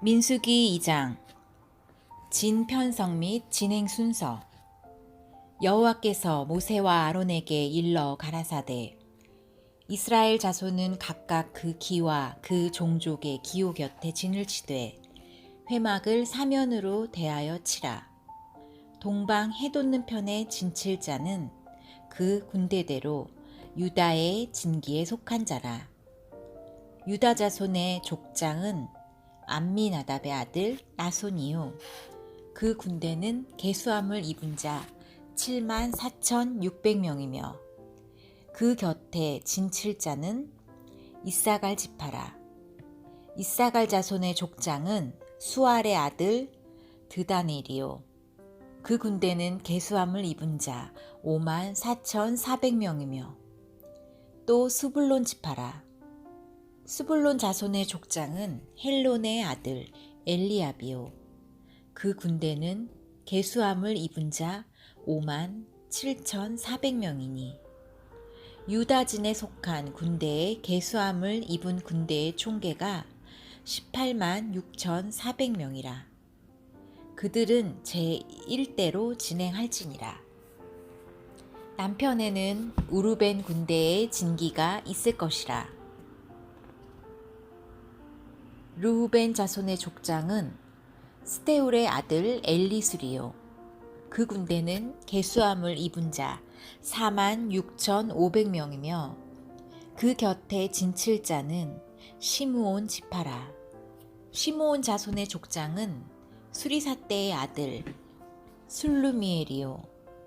민수기 2장. 진편성 및 진행 순서. 여호와께서 모세와 아론에게 일러 가라사대. 이스라엘 자손은 각각 그 기와 그 종족의 기호 곁에 진을 치되 회막을 사면으로 대하여 치라. 동방 해돋는 편에 진칠 자는 그 군대대로 유다의 진기에 속한 자라. 유다 자손의 족장은 암미나답의 아들 나손이요. 그 군대는 개수함을 입은 자 7만 4,600명이며 그 곁에 진칠자는 이사갈 지파라. 이사갈 자손의 족장은 수알의 아들 드다넬이요. 그 군대는 개수함을 입은 자 5만 4,400명이며 또 수불론 지파라. 수불론 자손의 족장은 헬론의 아들 엘리압이요. 그 군대는 개수함을 입은 자 5만 7,400명이니 유다진에 속한 군대의 개수함을 입은 군대의 총계가 18만 6,400명이라. 그들은 제1대로 진행할지니라. 남편에는 우르벤 군대의 진기가 있을 것이라. 루벤 자손의 족장은 스테울의 아들 엘리술이요. 그 군대는 개수함을 입은 자 4만 6,500명이며 그 곁에 진칠자는 시므온 지파라. 시므온 자손의 족장은 수리사떼의 아들 술루미엘이요.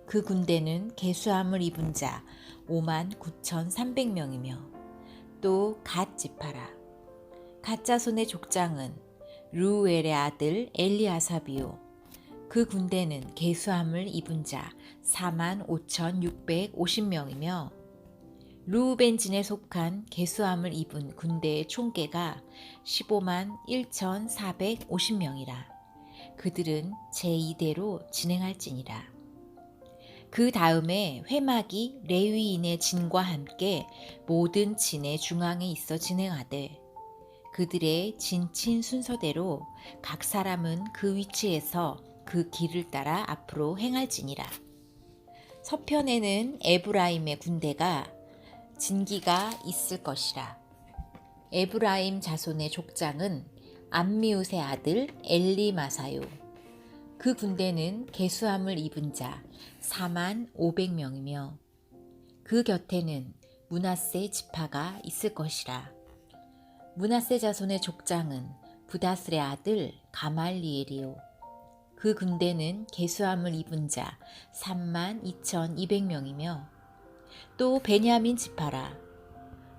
그 군대는 개수함을 입은 자 5만 9,300명이며 또 갓 지파라. 가짜손의 족장은 루엘의 아들 엘리아사비오. 그 군대는 개수함을 입은 자 4만 5,650명이며 루벤진에 속한 개수함을 입은 군대의 총계가 15만 1,450명이라. 그들은 제2대로 진행할지니라. 그 다음에 회막이 레위인의 진과 함께 모든 진의 중앙에 있어 진행하되 그들의 진친 순서대로 각 사람은 그 위치에서 그 길을 따라 앞으로 행할지니라. 서편에는 에브라임의 군대가 진기가 있을 것이라. 에브라임 자손의 족장은 암미웃의 아들 엘리마사요. 그 군대는 개수함을 입은 자 4만 500명이며 그 곁에는 문하세 지파가 있을 것이라. 문하세 자손의 족장은 부다스의 아들 가말리엘이요. 그 군대는 개수함을 입은 자 3만 2,200명이며 또 베냐민 지파라.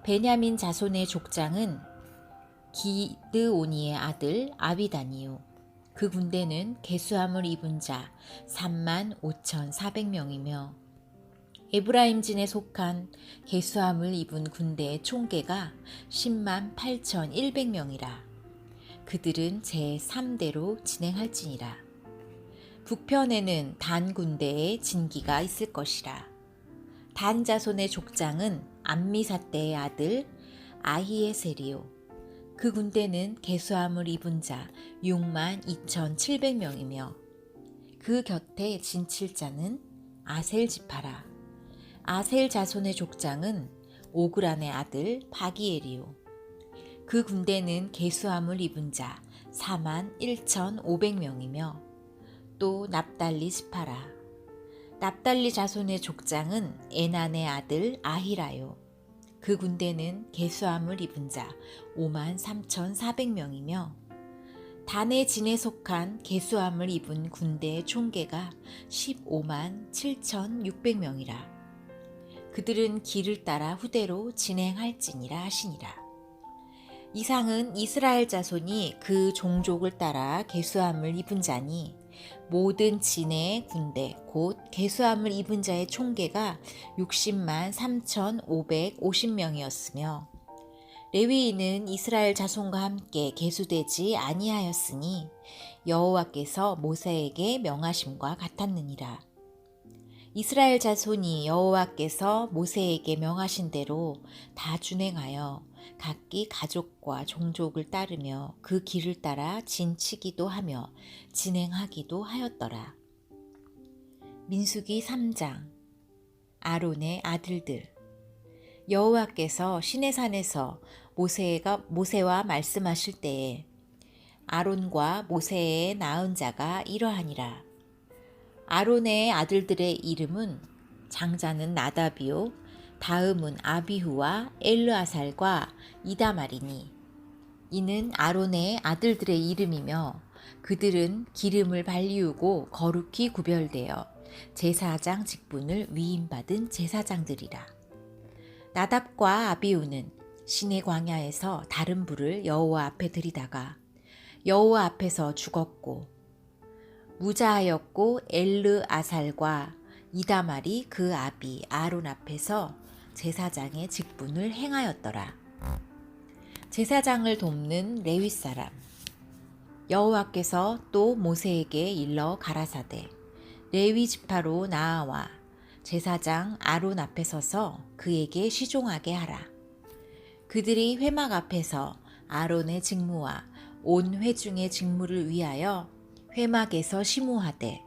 베냐민 자손의 족장은 기드오니의 아들 아비단이요. 그 군대는 개수함을 입은 자 3만 5,400명이며 에브라임진에 속한 개수함을 입은 군대의 총계가 10만 8,100명이라. 그들은 제3대로 진행할지니라. 북편에는 단 군대의 진기가 있을 것이라. 단 자손의 족장은 암미사떼의 아들 아히에셀이요. 그 군대는 개수함을 입은 자 6만 2,700명이며 그 곁에 진칠자는 아셀 지파라. 아셀 자손의 족장은 오그란의 아들 바기엘이요. 그 군대는 개수함을 입은 자 4만 1,500명이며 또 납달리 스파라. 납달리 자손의 족장은 에난의 아들 아히라요. 그 군대는 개수함을 입은 자 5만 3,400명이며 단의 진에 속한 개수함을 입은 군대의 총계가 15만 7,600명이라. 그들은 길을 따라 후대로 진행할지니라 하시니라. 이상은 이스라엘 자손이 그 종족을 따라 개수함을 입은 자니 모든 진의 군대 곧 개수함을 입은 자의 총계가 60만 3,550명이었으며 레위인은 이스라엘 자손과 함께 개수되지 아니하였으니 여호와께서 모세에게 명하심과 같았느니라. 이스라엘 자손이 여호와께서 모세에게 명하신 대로 다 준행하여 각기 가족과 종족을 따르며 그 길을 따라 진치기도 하며 진행하기도 하였더라. 민수기 3장 아론의 아들들 여호와께서 시내산에서 모세가 모세와 말씀하실 때에 아론과 모세의 낳은 자가 이러하니라. 아론의 아들들의 이름은 장자는 나다비요 다음은 아비후와 엘르아살과 이다말이니 이는 아론의 아들들의 이름이며 그들은 기름을 발리우고 거룩히 구별되어 제사장 직분을 위임받은 제사장들이라. 나답과 아비우는 시내 광야에서 다른 불을 여호와 앞에 들이다가 여호와 앞에서 죽었고 무자하였고 엘르 아살과 이다말이 그 아비 아론 앞에서 제사장의 직분을 행하였더라. 제사장을 돕는 레위 사람 여호와께서 또 모세에게 일러 가라사대 레위 지파로 나아와 제사장 아론 앞에 서서 그에게 시종하게 하라. 그들이 회막 앞에서 아론의 직무와 온 회중의 직무를 위하여 회막에서 심호하되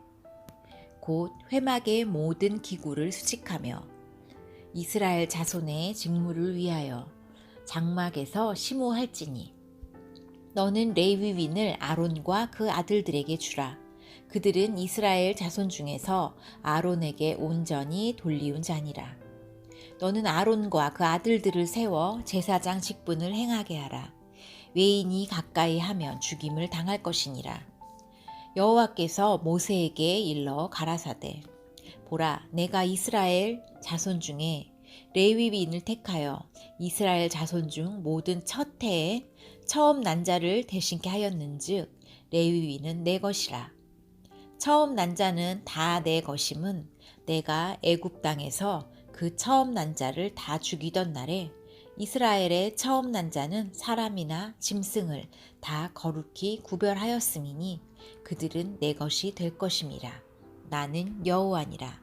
곧 회막의 모든 기구를 수직하며 이스라엘 자손의 직무를 위하여 장막에서 심호할지니 너는 레위윈을 아론과 그 아들들에게 주라. 그들은 이스라엘 자손 중에서 아론에게 온전히 돌리운 자니라. 너는 아론과 그 아들들을 세워 제사장 직분을 행하게 하라. 외인이 가까이 하면 죽임을 당할 것이니라 여호와께서 모세에게 일러 가라사대 보라 내가 이스라엘 자손 중에 레위인을 택하여 이스라엘 자손 중 모든 첫 해에 처음 난 자를 대신케 하였는즉 레위인은 내 것이라. 처음 난 자는 다 내 것임은 내가 애굽 땅에서 그 처음 난 자를 다 죽이던 날에 이스라엘의 처음 난 자는 사람이나 짐승을 다 거룩히 구별하였음이니 그들은 내 것이 될 것임이라. 나는 여호와니라.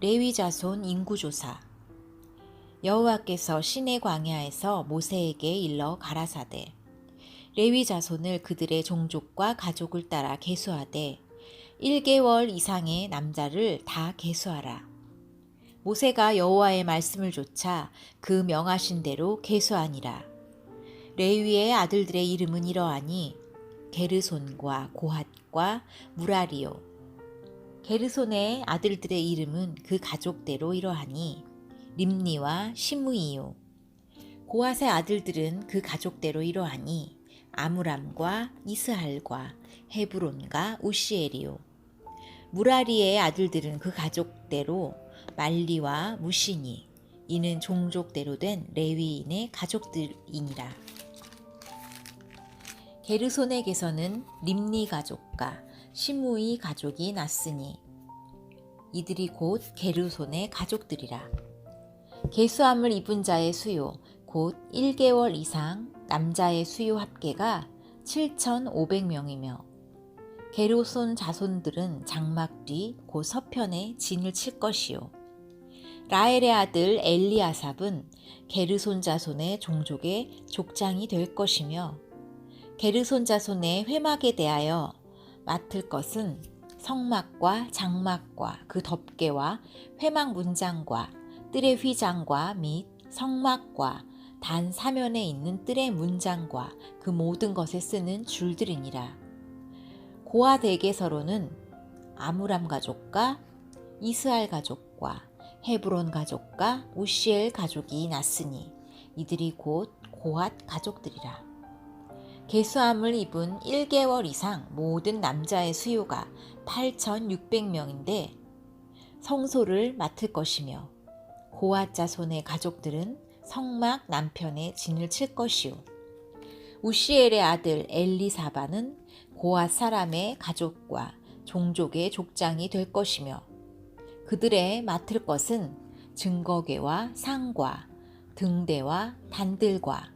레위 자손 인구 조사 여호와께서 시내 광야에서 모세에게 일러 가라사대 레위 자손을 그들의 종족과 가족을 따라 계수하되 1개월 이상의 남자를 다 계수하라. 모세가 여호와의 말씀을 조차 그 명하신 대로 계수하니라. 레위의 아들들의 이름은 이러하니 게르손과 고핫과 무라리오. 게르손의 아들들의 이름은 그 가족대로 이러하니 림니와 시므이요. 고핫의 아들들은 그 가족대로 이러하니 아므람과 이스할과 헤브론과 우시엘이요. 무라리의 아들들은 그 가족대로 말리와 무시니 이는 종족대로 된 레위인의 가족들이니라. 게르손에게서는 림니 가족과 시무이 가족이 났으니 이들이 곧 게르손의 가족들이라. 계수함을 입은 자의 수요 곧 1개월 이상 남자의 수요 합계가 7,500명이며 게르손 자손들은 장막 뒤 곧 서편에 진을 칠 것이요. 라엘의 아들 엘리아삽은 게르손 자손의 종족의 족장이 될 것이며 게르손 자 손의 회막에 대하여 맡을 것은 성막과 장막과 그 덮개와 회막 문장과 뜰의 휘장과 및 성막과 단 사면에 있는 뜰의 문장과 그 모든 것에 쓰는 줄들이니라. 고아 대개서로는 아무람 가족과 이스알 가족과 헤브론 가족과 우시엘 가족이 났으니 이들이 곧 고핫 가족들이라. 개수함을 입은 1개월 이상 모든 남자의 수요가 8,600명인데 성소를 맡을 것이며 고핫 자손의 가족들은 성막 남편의 진을 칠 것이요. 우시엘의 아들 엘리사바는 고핫 사람의 가족과 종족의 족장이 될 것이며 그들의 맡을 것은 증거계와 상과 등대와 단들과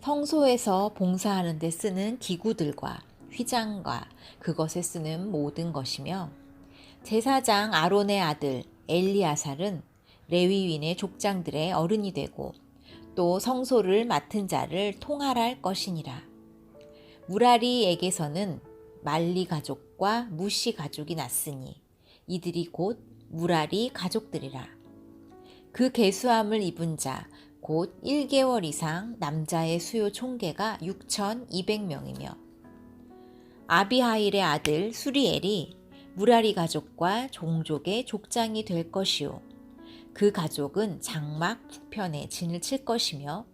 성소에서 봉사하는 데 쓰는 기구들과 휘장과 그것에 쓰는 모든 것이며 제사장 아론의 아들 엘리아살은 레위인의 족장들의 어른이 되고 또 성소를 맡은 자를 통할할 것이니라. 무라리에게서는 말리 가족과 무시 가족이 났으니 이들이 곧 무라리 가족들이라. 그 계수함을 입은 자, 곧 1개월 이상 남자의 수요 총계가 6,200명이며 아비하일의 아들 수리엘이 무라리 가족과 종족의 족장이 될 것이요. 그 가족은 장막 북편에 진을 칠 것이며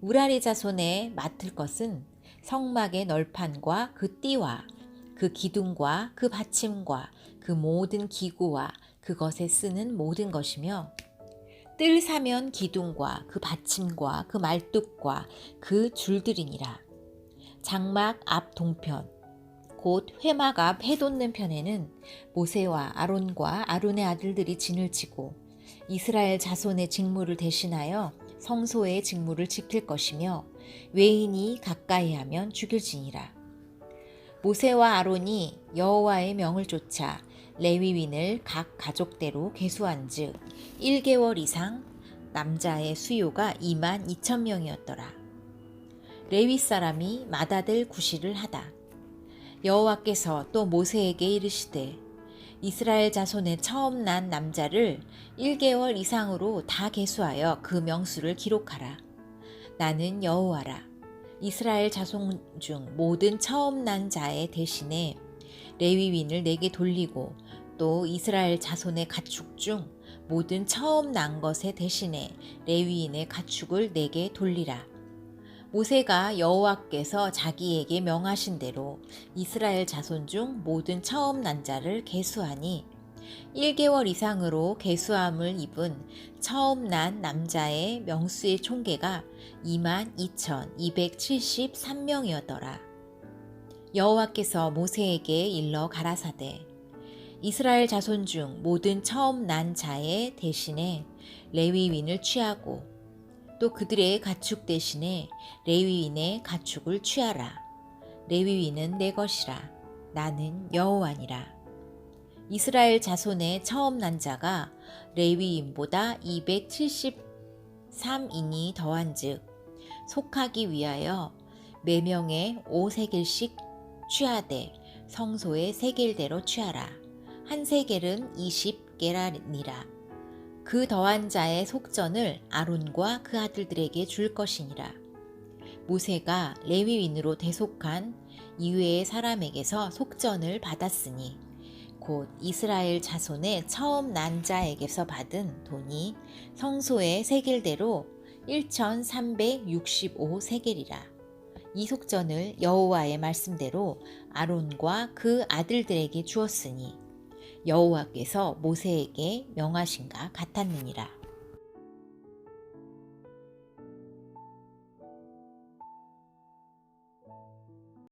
무라리 자손에 맡을 것은 성막의 널판과 그 띠와 그 기둥과 그 받침과 그 모든 기구와 그것에 쓰는 모든 것이며 뜰 사면 기둥과 그 받침과 그 말뚝과 그 줄들이니라. 장막 앞 동편 곧 회막 앞 해돋는 편에는 모세와 아론과 아론의 아들들이 진을 치고 이스라엘 자손의 직무를 대신하여 성소의 직무를 지킬 것이며 외인이 가까이 하면 죽일지니라. 모세와 아론이 여호와의 명을 쫓아 레위인을 각 가족대로 계수한즉 1개월 이상 남자의 수요가 2만 2천 명이었더라. 레위 사람이 마다들 구실을 하다. 여호와께서 또 모세에게 이르시되 이스라엘 자손의 처음 난 남자를 1개월 이상으로 다 계수하여 그 명수를 기록하라. 나는 여호와라. 이스라엘 자손 중 모든 처음 난 자의 대신에 레위인을 내게 돌리고 또 이스라엘 자손의 가축 중 모든 처음 난 것의 대신에 레위인의 가축을 내게 돌리라. 모세가 여호와께서 자기에게 명하신 대로 이스라엘 자손 중 모든 처음 난 자를 계수하니 1개월 이상으로 계수함을 입은 처음 난 남자의 명수의 총계가 22,273명이었더라. 여호와께서 모세에게 일러 가라사대 이스라엘 자손 중 모든 처음 난 자의 대신에 레위인을 취하고 또 그들의 가축 대신에 레위인의 가축을 취하라. 레위인은 내 것이라. 나는 여호와니라. 이스라엘 자손의 처음 난 자가 레위인보다 273인이 더한즉 속하기 위하여 매명에 5세겔씩 취하되 성소의 세겔대로 취하라. 한 세겔은 20게라니라. 그 더한 자의 속전을 아론과 그 아들들에게 줄 것이니라. 모세가 레위인으로 대속한 이외의 사람에게서 속전을 받았으니 곧 이스라엘 자손의 처음 난 자에게서 받은 돈이 성소의 세겔대로 1365 세겔이라. 이 속전을 여호와의 말씀대로 아론과 그 아들들에게 주었으니 여호와께서 모세에게 명하신 가 같았느니라.